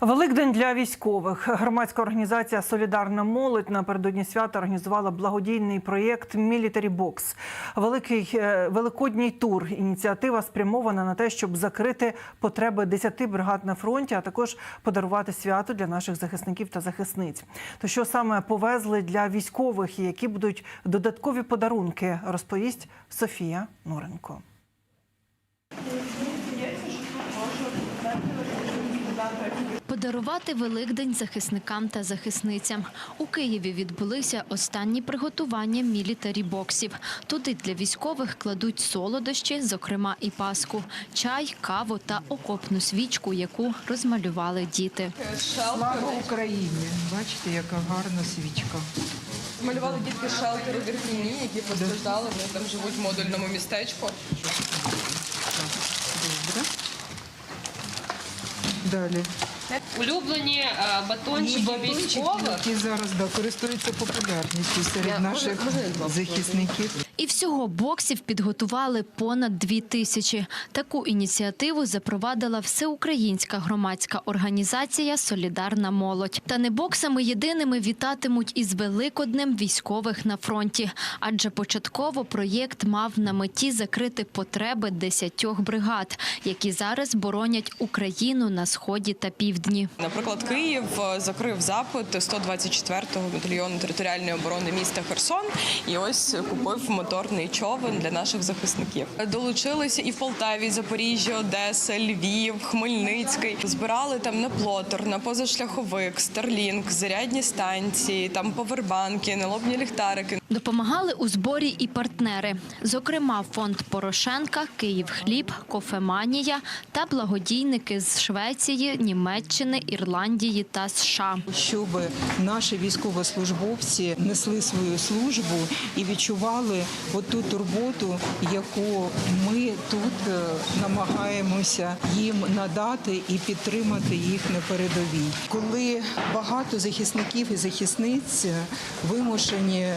Великдень для військових. Громадська організація Солідарна молодь напередодні свята організувала благодійний проєкт Мілітарі Бокс. Великий е, великодній тур. Ініціатива спрямована на те, щоб закрити потреби 10 бригад на фронті, а також подарувати свято для наших захисників та захисниць. То що саме повезли для військових і які будуть додаткові подарунки, розповість Софія Норенко. Подарувати Великдень захисникам та захисницям. У Києві відбулися останні приготування мілітарі боксів. Туди для військових кладуть солодощі, зокрема і паску, чай, каву та окопну свічку, яку розмалювали діти. Слава Україні! Бачите, яка гарна свічка. Малювали дітки шелтери в Ірпіні, які постраждали. Вони там живуть в модульному містечку. Добре. Далі. Улюблені е, батончики військових. які зараз да, користуються популярністю серед Я- наших можна- можна я захисників. І всього боксів підготували понад дві тисячі. Таку ініціативу запровадила всеукраїнська громадська організація Солідарна молодь. Та не боксами єдиними вітатимуть із Великоднем військових на фронті. Адже початково проєкт мав на меті закрити потреби десятьох бригад, які зараз боронять Україну на сході та півдні. Наприклад, Київ е, закрив запит 124-го батальйону територіальної оборони міста Херсон і ось купив моторний човен для наших захисників. Долучилися і в Полтаві, Запоріжжя, Одеса, Львів, Хмельницький. Збирали там на плотер, на позашляховик, Старлінг, зарядні станції, там повербанки, налобні ліхтарики. Допомагали у зборі і партнери, зокрема фонд Порошенка, Київхліб, Кофеманія та благодійники з Швеції, Німеччини, Ірландії та США. Щоб наші військовослужбовці несли свою службу і відчували оту турботу, яку ми тут е, намагаємося їм надати і підтримати їх на передовій. Коли багато захисників і захисниць вимушені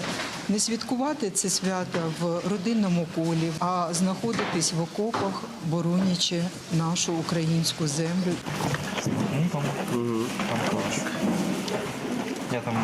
не святкувати це свято в родинному колі, а знаходитись в окопах, боронячи нашу українську землю. Ну, там. Я там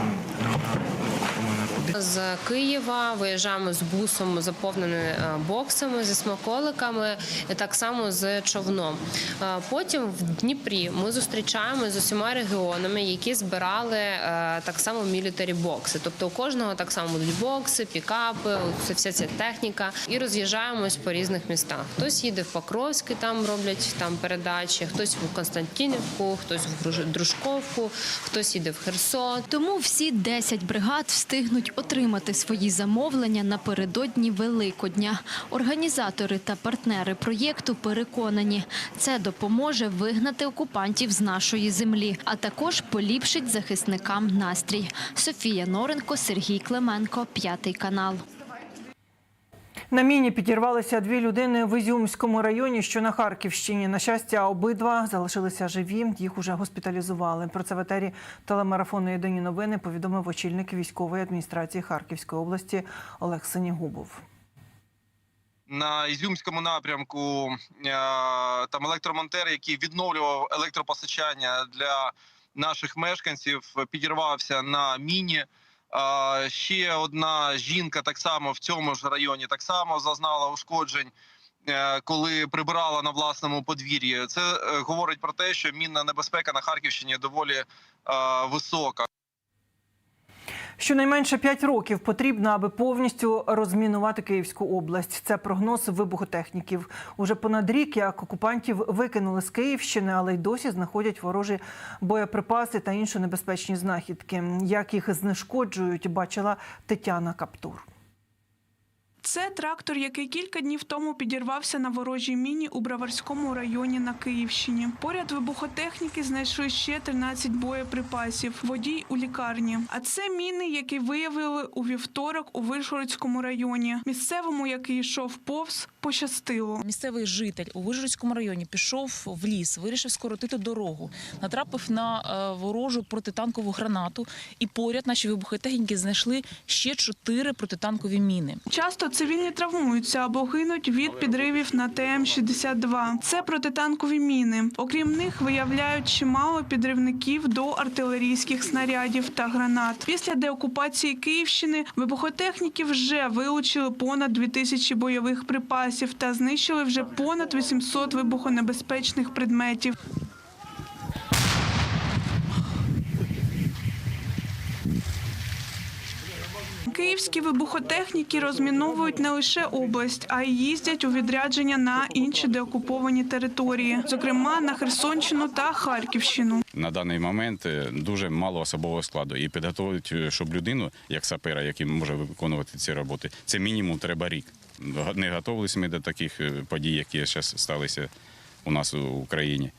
З Києва виїжджаємо з бусом, заповненими е, боксами зі смаколиками, і так само з човном. Е, Потім в Дніпрі ми зустрічаємося з усіма регіонами, які збирали е, так само мілітарі бокси. Тобто у кожного так само будуть бокси, пікапи, вся ця техніка. І роз'їжджаємось по різних містах. Хтось їде в Покровський, там роблять там передачі, хтось в Константинівку, хтось в Дружковку, хтось їде в Херсон. Тому всі 10 бригад встигнуть отримати свої замовлення напередодні Великодня. Організатори та партнери проєкту переконані, це допоможе вигнати окупантів з нашої землі, а також поліпшить захисникам настрій. Софія Норенко, Сергій Клименко, п'ятий канал. На міні підірвалися дві людини в Ізюмському районі, що на Харківщині. На щастя, обидва залишилися живі. Їх уже госпіталізували. Про це в етері телемарафону Єдині новини повідомив очільник військової адміністрації Харківської області Олег Синігубов. на Ізюмському напрямку е, там електромонтер, який відновлював електропостачання для наших мешканців, підірвався на міні. Ще одна жінка так само в цьому ж районі так само зазнала ушкоджень. е, Коли прибирала на власному подвір'ї, це е, говорить про те, що мінна небезпека на Харківщині доволі е, висока. Щонайменше 5 років потрібно, аби повністю розмінувати Київську область. Це прогноз вибухотехніків. Уже понад рік як окупантів викинули з Київщини, але й досі знаходять ворожі боєприпаси та інші небезпечні знахідки. Як їх знешкоджують, бачила Тетяна Каптур. Це трактор, який кілька днів тому підірвався на ворожій міні у Браварському районі на Київщині. Поряд вибухотехніки знайшли ще 13 боєприпасів. Водій у лікарні. А це міни, які виявили у вівторок у Вишгородському районі. Місцевому, який йшов повз, пощастило. Місцевий житель у Вижгородському районі пішов в ліс, вирішив скоротити дорогу, натрапив на е, ворожу протитанкову гранату, і поряд наші вибухотехніки знайшли ще чотири протитанкові міни. Часто цивільні травмуються або гинуть від підривів на ТМ-62. Це протитанкові міни. Окрім них, виявляють чимало підривників до артилерійських снарядів та гранат. Після деокупації Київщини вибухотехніки вже вилучили понад 2000 бойових припасів та знищили вже понад 800 вибухонебезпечних предметів. Київські вибухотехніки розміновують не лише область, а й їздять у відрядження на інші деокуповані території, зокрема на Херсонщину та Харківщину. На даний момент е, дуже мало особового складу. І підготовити, е, щоб людину, як сапера, який може виконувати ці роботи, це мінімум треба рік. Не готувалися ми до таких е, подій, які зараз сталися у нас у Україні.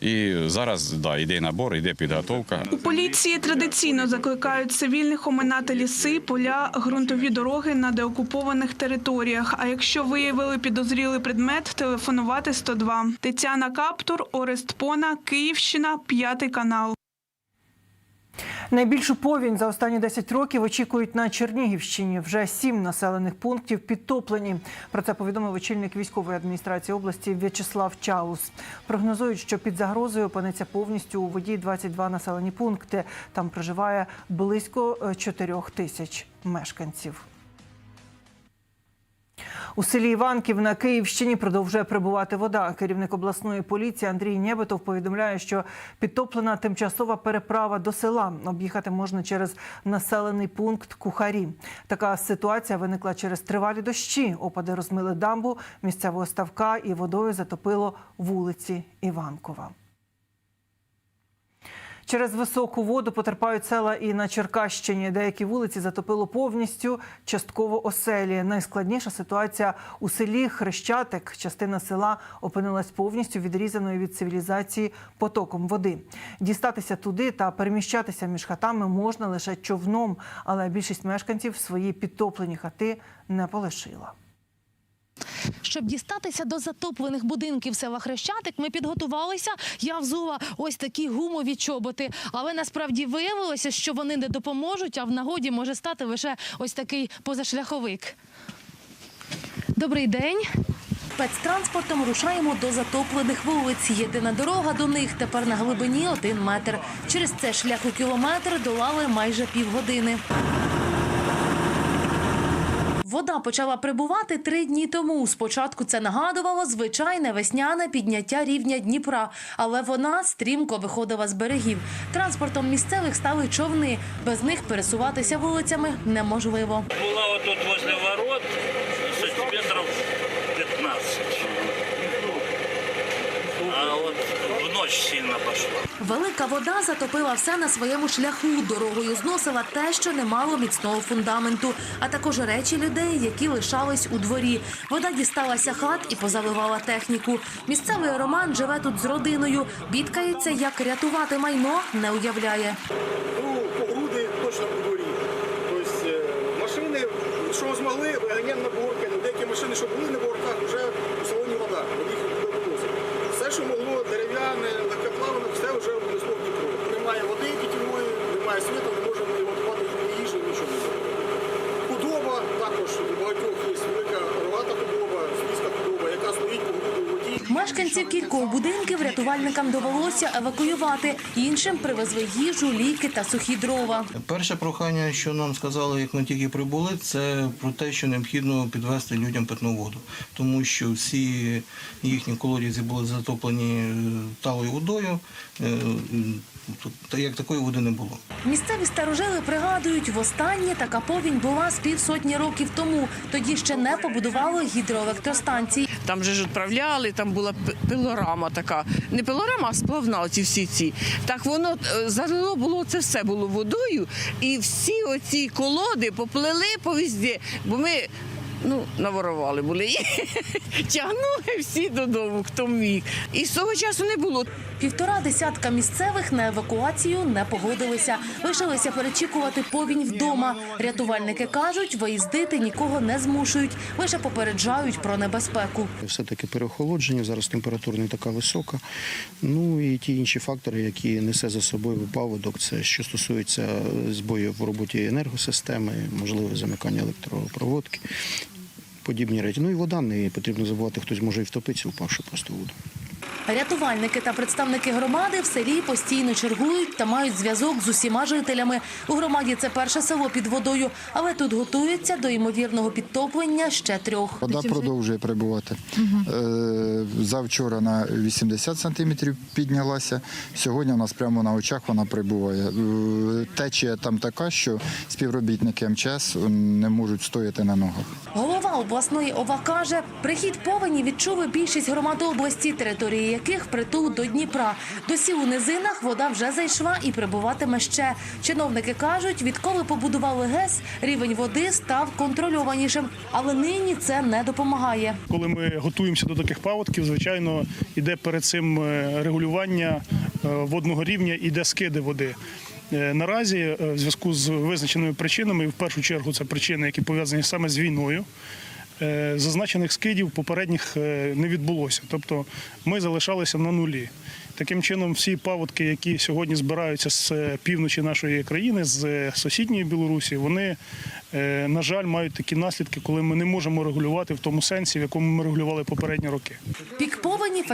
І зараз да, йде набор, йде підготовка. У поліції традиційно закликають цивільних оминати ліси, поля, ґрунтові дороги на деокупованих територіях. А якщо виявили підозрілий предмет, телефонувати 102. Тетяна Каптур, Орест Пона, Київщина, п'ятий канал. Найбільшу повінь за останні 10 років очікують на Чернігівщині. Вже сім населених пунктів підтоплені. Про це повідомив очільник військової адміністрації області В'ячеслав Чаус. Прогнозують, що під загрозою опиниться повністю у воді 22 населені пункти. Там проживає близько 4 тисяч мешканців. У селі Іванків на Київщині продовжує прибувати вода. Керівник обласної поліції Андрій Нєбетов повідомляє, що підтоплена тимчасова переправа до села. Об'їхати можна через населений пункт Кухарі. Така ситуація виникла через тривалі дощі. Опади розмили дамбу місцевого ставка і водою затопило вулиці Іванкова. Через високу воду потерпають села і на Черкащині. Деякі вулиці затопило повністю, частково оселі. Найскладніша ситуація у селі Хрещатик. Частина села опинилась повністю відрізаною від цивілізації потоком води. Дістатися туди та переміщатися між хатами можна лише човном, але більшість мешканців свої підтоплені хати не полишила. Щоб дістатися до затоплених будинків села Хрещатик, ми підготувалися. Я взула ось такі гумові чоботи. Але насправді виявилося, що вони не допоможуть, а в нагоді може стати лише ось такий позашляховик. Добрий день. Спецтранспортом рушаємо до затоплених вулиць. Єдина дорога до них тепер на глибині один метр. Через це шлях у кілометр долали майже півгодини. Вода почала прибувати три дні тому. Спочатку це нагадувало звичайне весняне підняття рівня Дніпра, але вона стрімко виходила з берегів. Транспортом місцевих стали човни. Без них пересуватися вулицями неможливо. Була отут тут возле ворот А вот в ночь сильно пошла. Велика вода затопила все на своєму шляху. Дорогою зносила те, що не мало міцного фундаменту, а також речі людей, які лишались у дворі. Вода дісталася хат і позаливала техніку. Місцевий Роман живе тут з родиною. Бідкається, як рятувати майно, не уявляє. Ну, по груди точно по дворі. Тобто е, машини, що змогли, виганяємо на борки. Деякі машини, що були на борках, вже у салоні вода. Вони їх туди виносять. Все, що могло, дерев'яне, легкоплаване, все вже внесло в Дніпро. Немає води питьової, немає світла, не можемо ремонтувати ні їжу, нічого. Худоба також у багатьох є велика рогата худоба, свійська худоба, яка стоїть по груди у воді. Мешканців кількох будинків рятувальникам довелося евакуювати. Іншим привезли їжу, ліки та сухі дрова. Перше прохання, що нам сказали, як ми тільки прибули, це про те, що необхідно підвести людям питну воду, тому що всі їхні колодязі були затоплені е, талою водою. Е, тут та як такої води не було. Місцеві старожили пригадують, востаннє така повінь була з півсотні років тому. Тоді ще не побудували гідроелектростанцій. Там же ж відправляли, там була пилорама така. Не пилорама, а сплавна ці всі ці. Так воно е, залило було це все було водою, і всі оці колоди поплили по візді, бо ми. Ну, наворували були тягнули всі додому, хто міг. І з того часу не було. Півтора десятка місцевих на евакуацію не погодилися. Лишилися перечікувати повінь вдома. Рятувальники кажуть, виїздити нікого не змушують, лише попереджають про небезпеку. Все-таки переохолодження, зараз температура не така висока. Ну і ті інші фактори, які несе за собою паводок, це що стосується збоїв в роботі енергосистеми, можливе замикання електропроводки. Подібні речі. Ну і вода не потрібно забувати, хтось може і втопитися, впавши просто в воду. Рятувальники та представники громади в селі постійно чергують та мають зв'язок з усіма жителями. У громаді це перше село під водою, але тут готуються до ймовірного підтоплення ще трьох. Вода продовжує прибувати. Е, Завчора на 80 сантиметрів піднялася. Сьогодні у нас прямо на очах вона прибуває. Е, Течія там така, що співробітники МЧС не можуть стояти на ногах. Голова обласної ОВА каже, прихід повені відчули більшість громад області, території яких притул до Дніпра. До сіл у низинах вода вже зайшла і прибуватиме ще. Чиновники кажуть, відколи побудували ГЕС, рівень води став контрольованішим. Але нині це не допомагає. Коли ми готуємося до таких паводків, звичайно, йде перед цим е, регулювання е, водного рівня, іде скиди води. Е, Наразі в зв'язку з визначеними причинами, в першу чергу це причини, які пов'язані саме з війною. Е, Зазначених скидів попередніх е, не відбулося, тобто ми залишалися на нулі. Таким чином, всі паводки, які сьогодні збираються з е, півночі нашої країни, з сусідньої Білорусі, вони, на жаль, мають такі наслідки, коли ми не можемо регулювати в тому сенсі, в якому ми регулювали попередні роки. Пік повені